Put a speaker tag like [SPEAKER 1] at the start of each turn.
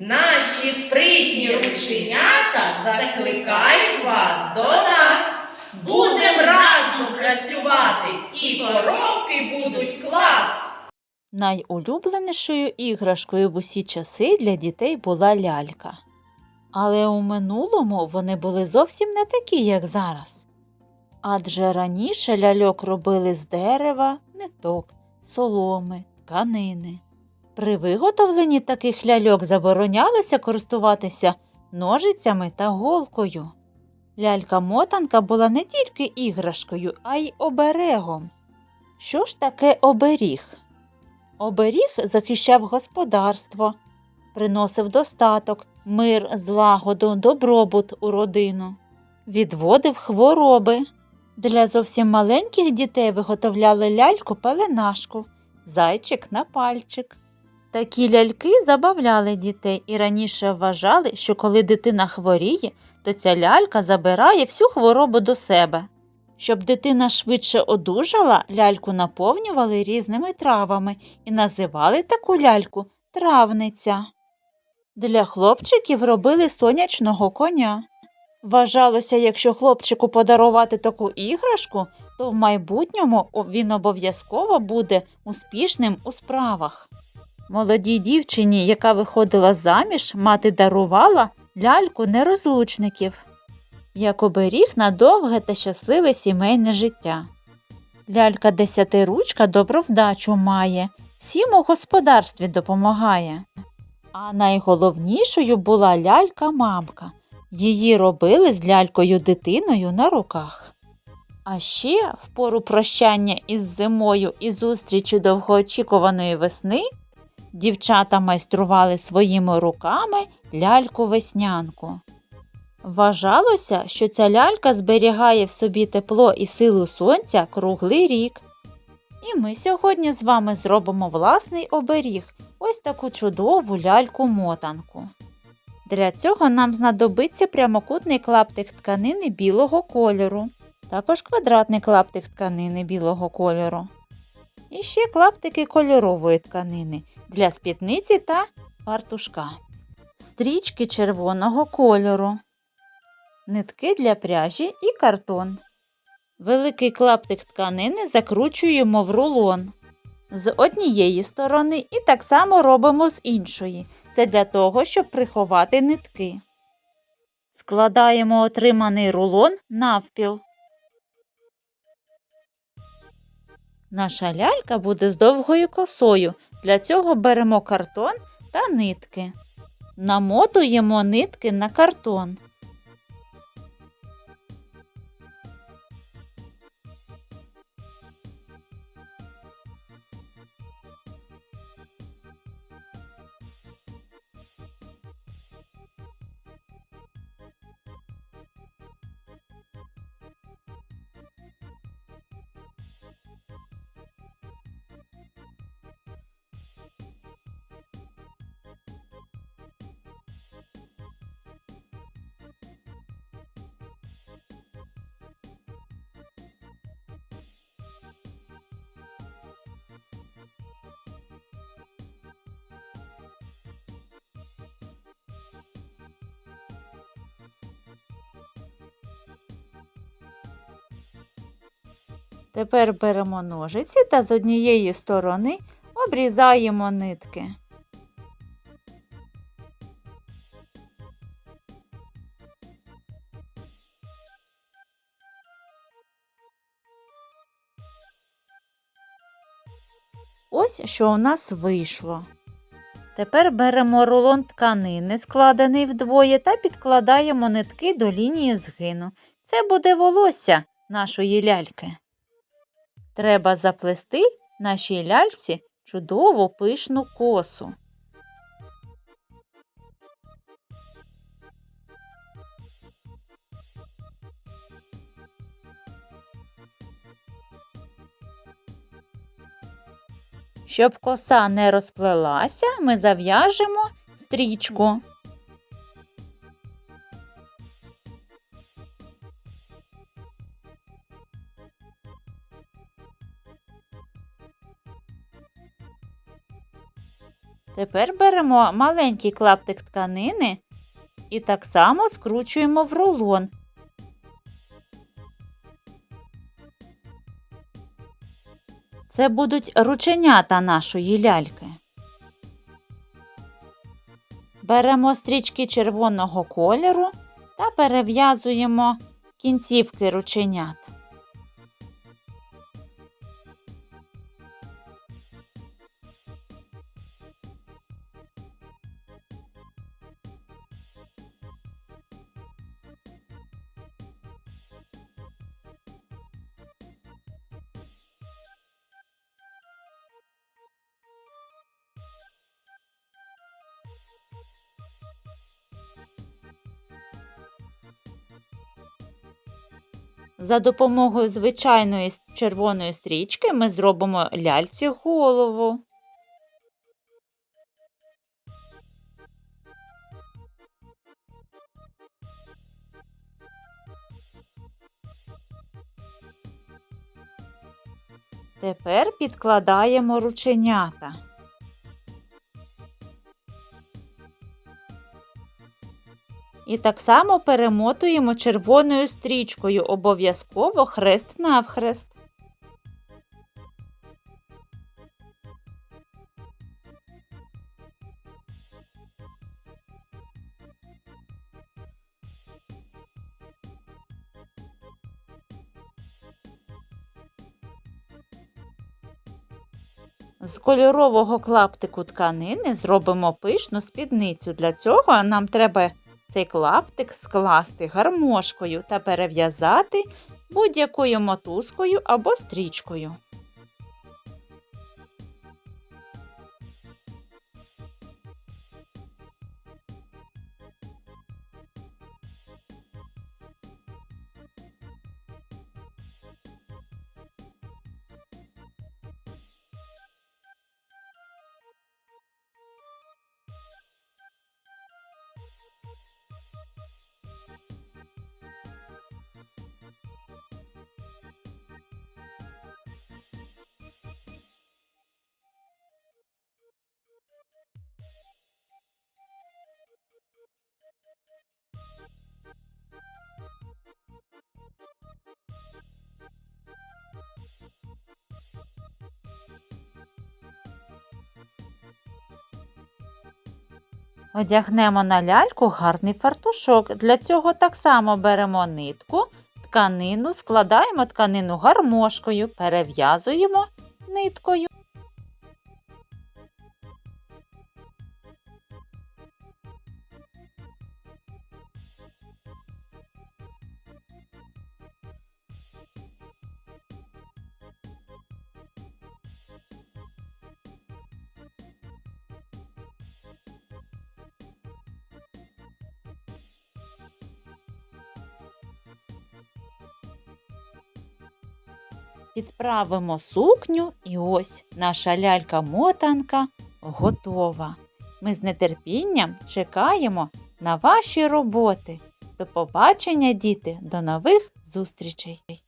[SPEAKER 1] Наші спритні рученята закликають вас до нас. Будем разом працювати, і коробки будуть клас.
[SPEAKER 2] Найулюбленішою іграшкою в усі часи для дітей була лялька. Але у минулому вони були зовсім не такі, як зараз. Адже раніше ляльок робили з дерева, ниток, соломи, тканини. При виготовленні таких ляльок заборонялося користуватися ножицями та голкою. Лялька-мотанка була не тільки іграшкою, а й оберегом. Що ж таке оберіг? Оберіг захищав господарство, приносив достаток, мир, злагоду, добробут у родину, відводив хвороби. Для зовсім маленьких дітей виготовляли ляльку пеленашку, зайчик на пальчик. Такі ляльки забавляли дітей і раніше вважали, що коли дитина хворіє, то ця лялька забирає всю хворобу до себе. Щоб дитина швидше одужала, ляльку наповнювали різними травами і називали таку ляльку травниця. Для хлопчиків робили сонячного коня. Вважалося, якщо хлопчику подарувати таку іграшку, то в майбутньому він обов'язково буде успішним у справах. Молодій дівчині, яка виходила заміж, мати дарувала ляльку нерозлучників як оберіг на довге та щасливе сімейне життя. Лялька десятиручка добру вдачу має, всім у господарстві допомагає. А найголовнішою була лялька-мамка. Її робили з лялькою дитиною на руках. А ще в пору прощання із зимою і зустрічі довгоочікуваної весни дівчата майстрували своїми руками ляльку-веснянку. Вважалося, що ця лялька зберігає в собі тепло і силу сонця круглий рік. І ми сьогодні з вами зробимо власний оберіг, ось таку чудову ляльку-мотанку. Для цього нам знадобиться прямокутний клаптик тканини білого кольору, також квадратний клаптик тканини білого кольору. І ще клаптики кольорової тканини для спідниці та фартушка. Стрічки червоного кольору нитки для пряжі і картон. Великий клаптик тканини закручуємо в рулон з однієї сторони і так само робимо з іншої. Це для того, щоб приховати нитки. Складаємо отриманий рулон навпіл. Наша лялька буде з довгою косою. Для цього беремо картон та нитки. Намотуємо нитки на картон. Тепер беремо ножиці та з однієї сторони обрізаємо нитки. Ось що у нас вийшло. Тепер беремо рулон тканини, складений вдвоє, та підкладаємо нитки до лінії згину. Це буде волосся нашої ляльки. Треба заплести нашій ляльці чудову пишну косу. Щоб коса не розплелася, ми зав'яжемо стрічку. Тепер беремо маленький клаптик тканини і так само скручуємо в рулон. Це будуть рученята нашої ляльки. Беремо стрічки червоного кольору та перев'язуємо кінцівки рученят. За допомогою звичайної червоної стрічки ми зробимо ляльці голову. Тепер підкладаємо рученята. І так само перемотуємо червоною стрічкою, обов'язково хрест навхрест. З кольорового клаптику тканини зробимо пишну спідницю. Для цього нам треба цей клаптик скласти гармошкою та перев'язати будь-якою мотузкою або стрічкою. Одягнемо на ляльку гарний фартушок. Для цього так само беремо нитку, тканину, складаємо тканину гармошкою, перев'язуємо ниткою. Підправимо сукню і ось наша лялька-мотанка готова. Ми з нетерпінням чекаємо на ваші роботи. До побачення, діти, до нових зустрічей!